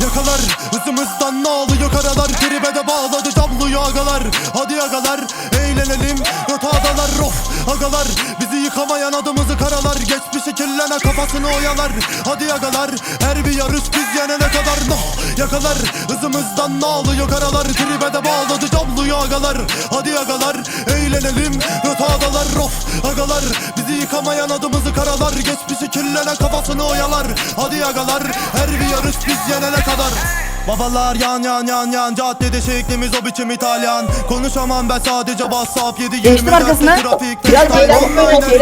Yakalar hızımızdan ne oluyor karalar Tribe de bağladı tabloyu agalar Hadi agalar eğlenelim Rotadalar of agalar. Bizi yıkamayan adımızı karalar. Geçmişi kirlene kafasını oyalar. Hadi agalar her bir yarış biz yenene kadar. No Yakalar hızımızdan ne oluyor karalar. Tribe bağladı tabloyu agalar. Hadi agalar eğlenelim. Rotadalar of agalar. Bizi yıkamayan adımızı karalar. Geçmişi kirlene kafasını oyalar. Hadi agalar her bir yarış biz yenene kadar Babalar yan yan yan yan Caddede şeklimiz o biçim İtalyan Konuşamam ben sadece WhatsApp 7 Geçtim arkasına. Biraz böyle, biraz böyle. Çiçek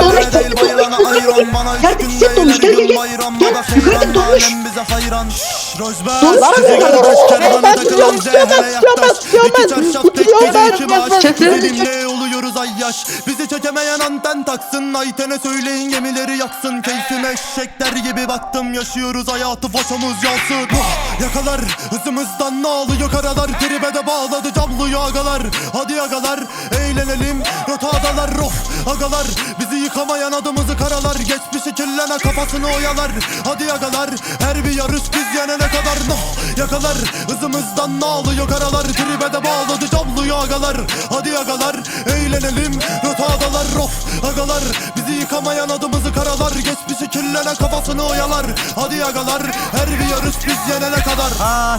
dolmuş, çok Bayrana dolmuş, ayran bana Gel, üç çiçek günde dolmuş, gel, ileri gel, gün gel. bayram Gel, Bana yukarıda seyran dolmuş. alem bize hayran Şşş Rojber Dolmuş. Sizi görmüş kervanı Ben takılan tutuyorum, tutuyorum ben, zehle tutuyorum ben, yaklaş tutuyorum İki ben. çarşaf tek Tutuyorum gece ben, iki ben, baş ben. Seninle ay yaş. Bizi çekemeyen anten taksın. Ayten'e söyleyin gemileri yaksın. Keyfime eşekler gibi baktım. Yaşıyoruz hayatı foşamız yansın. Vah, Yakalar hızımızdan ne oluyor karalar Tribe de bağladı camlıyor agalar Hadi agalar eğlenelim. Rotadalar of! Agalar Bizi yıkamayan adımızı karalar. Geçmişi kirlene kafasını oyalar. Hadi agalar her bir yarış biz yenene kadar. No Yakalar hızımızdan ne oluyor karalar Tribe de bağladı camlıyor agalar Hadi agalar eğlenelim Rotadalar of agalar. Bizi yıkamayan adımızı karalar. Geçmişi kirlene kafasını oyalar. Hadi agalar her bir yarış biz yenene kadar. Ah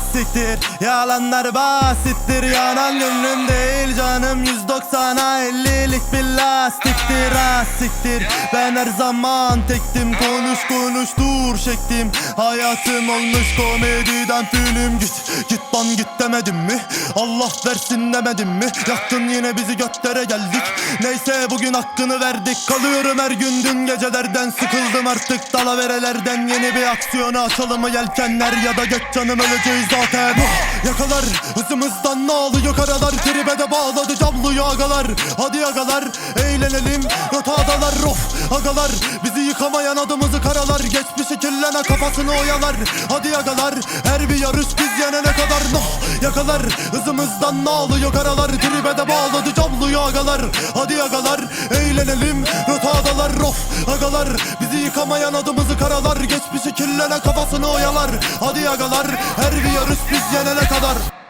yalanlar basittir. Yanan gönlüm değil canım. 190'a 50'lik bir lastiktir Ah siktir. Ben her zaman tektim Konuş konuş dur şektim. Hayatım olmuş komediden film Git git lan git demedim mi? Allah versin demedim mi? Yaktın yine bizi götlere geldik. Neyse bugün hakkını verdik. Kalıyorum her gün dün gecelerden Sıkıldım artık. Dalaverelerden Yeni bir aksiyona açalım mı yelkenler? Ya da geç canım öleceğiz zaten. Oh, Yakalar hızımızdan ne oluyor karalar Tribe de bağladı camlıyor agalar. Hadi agalar eğlenelim. Rotadalar of agalar. Bizi yıkamayan adımızı karalar. Geçmişi kirlene kafasını oyalar. Hadi agalar her bir yarış biz yenene kadar. No Yakalar hızımızdan ne oluyor karalar? Tribe de bağladı camlıyor agalar. Hadi agalar eğlenelim. Rotadalar of agalar. Bizi yıkamayan adımızı karalar. Geçmişi kirlene kafasını oyalar. Hadi agalar her bir yarış biz yenene kadar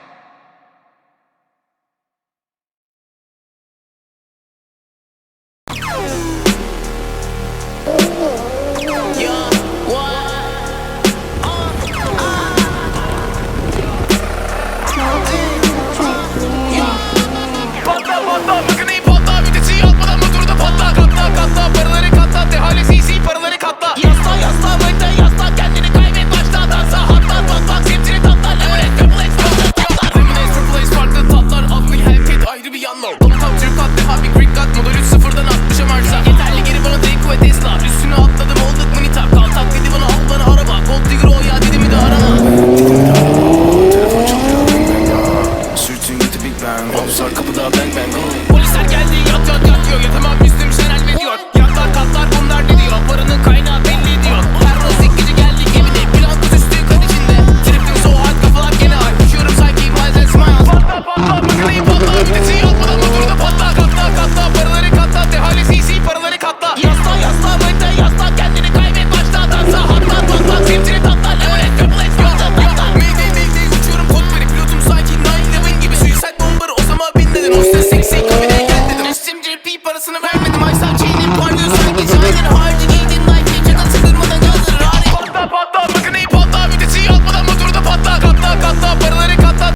Türk at defa bir Greek at Model 3 sıfırdan atmışım arıza Yeterli geri bana Drake ve Tesla. Üstüne atladım olduk mini tak